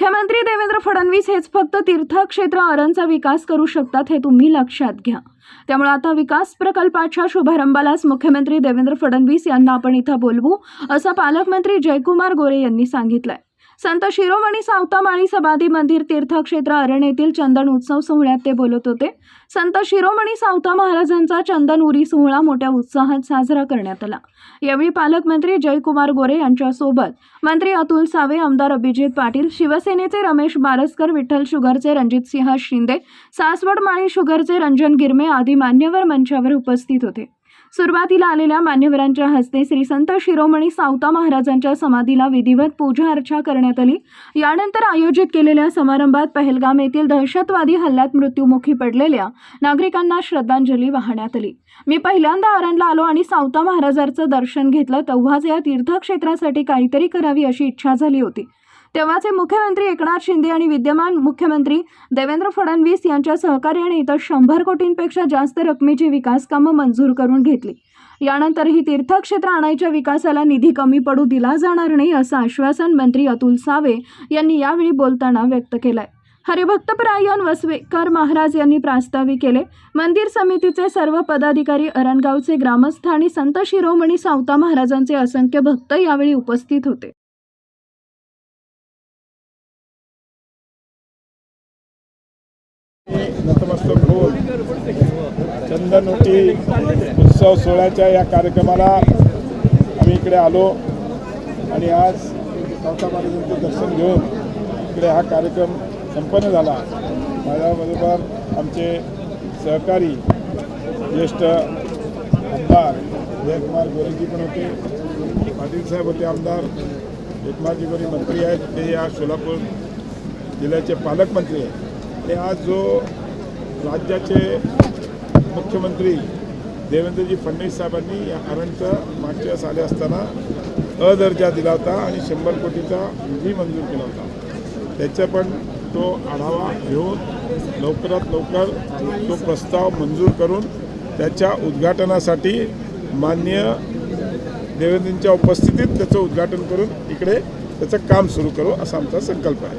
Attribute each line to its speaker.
Speaker 1: मुख्यमंत्री देवेंद्र फडणवीस हेच फक्त तीर्थक्षेत्र आरणचा विकास करू शकतात हे तुम्ही लक्षात घ्या. त्यामुळे आता विकास प्रकल्पाच्या शुभारंभालाच मुख्यमंत्री देवेंद्र फडणवीस यांना आपण इथं बोलवू असं पालकमंत्री जयकुमार गोरे यांनी सांगितलंय. संत शिरोमणी सावतामाळी समाधी मंदिर तीर्थक्षेत्र अरण येथील चंदन उत्सव सोहळ्यात ते बोलत होते. संत शिरोमणी सावता महाराजांचा चंदन उरी सोहळा मोठ्या उत्साहात साजरा करण्यात आला. यावेळी पालकमंत्री जयकुमार गोरे यांच्यासोबत मंत्री अतुल सावे आमदार अभिजित पाटील शिवसेनेचे रमेश बारसकर विठ्ठल शुगरचे रणजितसिंह शिंदे सासवड माळी शुगरचे रंजन गिरमे आदी मान्यवर मंचावर उपस्थित होते. सुरुवातीला आलेल्या मान्यवरांच्या हस्ते श्री संत शिरोमणी सावता महाराजांच्या समाधीला विधिवत पूजा अर्चा करण्यात आली. यानंतर आयोजित केलेल्या समारंभात पहलगाम येथील दहशतवादी हल्ल्यात मृत्युमुखी पडलेल्या नागरिकांना श्रद्धांजली वाहण्यात आली. मी पहिल्यांदा आरणला आलो आणि सावता महाराजांचं दर्शन घेतलं तेव्हाच या तीर्थक्षेत्रासाठी काहीतरी करावी अशी इच्छा झाली होती. तेव्हाचे मुख्यमंत्री एकनाथ शिंदे आणि विद्यमान मुख्यमंत्री देवेंद्र फडणवीस यांच्या सहकार्याने इतर शंभर कोटींपेक्षा जास्त रकमेची विकास कामं मंजूर करून घेतली. यानंतर ही तीर्थक्षेत्र आणायच्या विकासाला निधी कमी पडू दिला जाणार नाही असं आश्वासन मंत्री अतुल सावे यांनी यावेळी बोलताना व्यक्त केलंय. हरिभक्तपरायण वसवेकर महाराज यांनी प्रास्ताविक केले मंदिर समितीचे सर्व पदाधिकारी अरणगावचे ग्रामस्थ आणि संत शिरोमणी सावता महाराजांचे असंख्य भक्त यावेळी उपस्थित होते.
Speaker 2: नतमस्तक होऊन चंदनोटी उत्सव सोहळ्याच्या या कार्यक्रमाला आम्ही इकडे आलो आणि आज सावता महाराजांचं दर्शन घेऊन इकडे हा कार्यक्रम संपन्न झाला. माझ्याबरोबर आमचे सहकारी ज्येष्ठ आमदार जयकुमार गोरेजी पण होते पाटील साहेब होते आमदार जयकुमारजी गोरे मंत्री आहेत ते या सोलापूर जिल्ह्याचे पालकमंत्री आहेत. आणि आज जो राज्याचे मुख्यमंत्री देवेंद्रजी फडणवीस साहेबांनी या अरणचं मागच्या आले असताना अ दर्जा दिला होता आणि शंभर कोटीचा निधी मंजूर केला होता. त्याचा पण तो आढावा घेऊन लवकरात लवकर तो प्रस्ताव मंजूर करून त्याच्या उद्घाटनासाठी मान्य देवेंद्रजींच्या उपस्थितीत त्याचं उद्घाटन करून इकडे त्याचं काम सुरू करू असा आमचा संकल्प आहे.